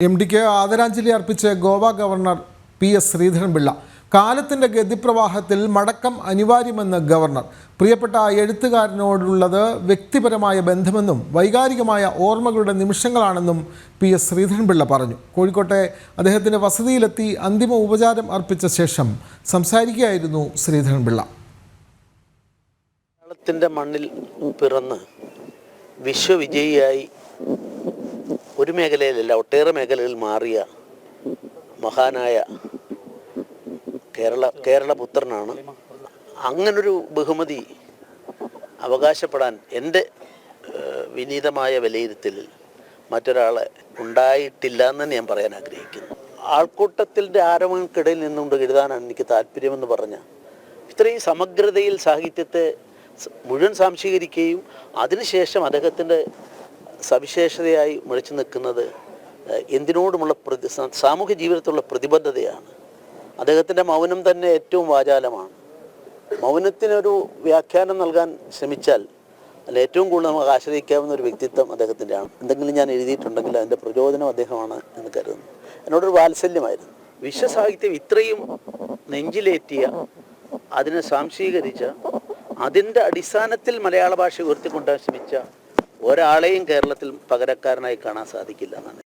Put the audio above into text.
M ഡിക്ക് ആദരാഞ്ജലി അർപ്പിച്ച് Goa governor P S Sreedharan Pillai. കാലത്തിന്റെ ഗതിപ്രവാഹത്തിൽ മടക്കം അനിവാര്യമെന്ന് ഗവർണർ. പ്രിയപ്പെട്ട എഴുത്തുകാരനോടുള്ളത് വ്യക്തിപരമായ ബന്ധമെന്നും വൈകാരികമായ ഓർമ്മകളുടെ നിമിഷങ്ങളാണെന്നും പി എസ് ശ്രീധരൻപിള്ള പറഞ്ഞു. കോഴിക്കോട്ടെ അദ്ദേഹത്തിന്റെ വസതിയിലെത്തി അന്തിമ ഉപചാരം അർപ്പിച്ച ശേഷം സംസാരിക്കുകയായിരുന്നു ശ്രീധരൻപിള്ള. മണ്ണിൽ പിറന്ന് വിശ്വവിജയിയായി ഒരു മേഖലയിലല്ല ഒട്ടേറെ മേഖലകളിൽ മാറിയ മഹാനായ കേരള കേരള പുത്രനാണ്. അങ്ങനൊരു ബഹുമതി അവകാശപ്പെടാൻ എന്റെ വിനീതമായ വിലയിരുത്തലിൽ മറ്റൊരാളെ ഉണ്ടായിട്ടില്ല എന്ന് തന്നെ ഞാൻ പറയാൻ ആഗ്രഹിക്കുന്നു. ആൾക്കൂട്ടത്തിന്റെ ആരവങ്ങൾക്കിടയിൽ നിന്നുകൊണ്ട് എഴുതാനാണ് എനിക്ക് താല്പര്യമെന്ന് പറഞ്ഞ ഇത്രയും സമഗ്രതയിൽ സാഹിത്യത്തെ മുഴുവൻ സാംശീകരിക്കുകയും അതിനുശേഷം അദ്ദേഹത്തിന്റെ സവിശേഷതയായി മുഴച്ചു നിൽക്കുന്നത് എന്തിനോടുമുള്ള പ്രതി സാമൂഹ്യ ജീവിതത്തിലുള്ള പ്രതിബദ്ധതയാണ്. അദ്ദേഹത്തിന്റെ മൗനം തന്നെ ഏറ്റവും വാചാലമാണ്. മൗനത്തിനൊരു വ്യാഖ്യാനം നൽകാൻ ശ്രമിച്ചാൽ അതിൽ ഏറ്റവും കൂടുതൽ നമുക്ക് ആശ്രയിക്കാവുന്ന ഒരു വ്യക്തിത്വം അദ്ദേഹത്തിന്റെയാണ് എന്തെങ്കിലും ഞാൻ എഴുതിയിട്ടുണ്ടെങ്കിൽ അതിന്റെ പ്രചോദനം അദ്ദേഹമാണ് എന്ന് കരുതുന്നു. എന്നോടൊരു വാത്സല്യമായിരുന്നു. വിശ്വസാഹിത്യം ഇത്രയും നെഞ്ചിലേറ്റിയ അതിനെ സാംശീകരിച്ച അതിന്റെ അടിസ്ഥാനത്തിൽ മലയാള ഭാഷ ഉയർത്തിക്കൊണ്ടുവരാൻ ശ്രമിച്ച ഒരാളെയും കേരളത്തിൽ പകരക്കാരനായി കാണാൻ സാധിക്കില്ല എന്നാണ്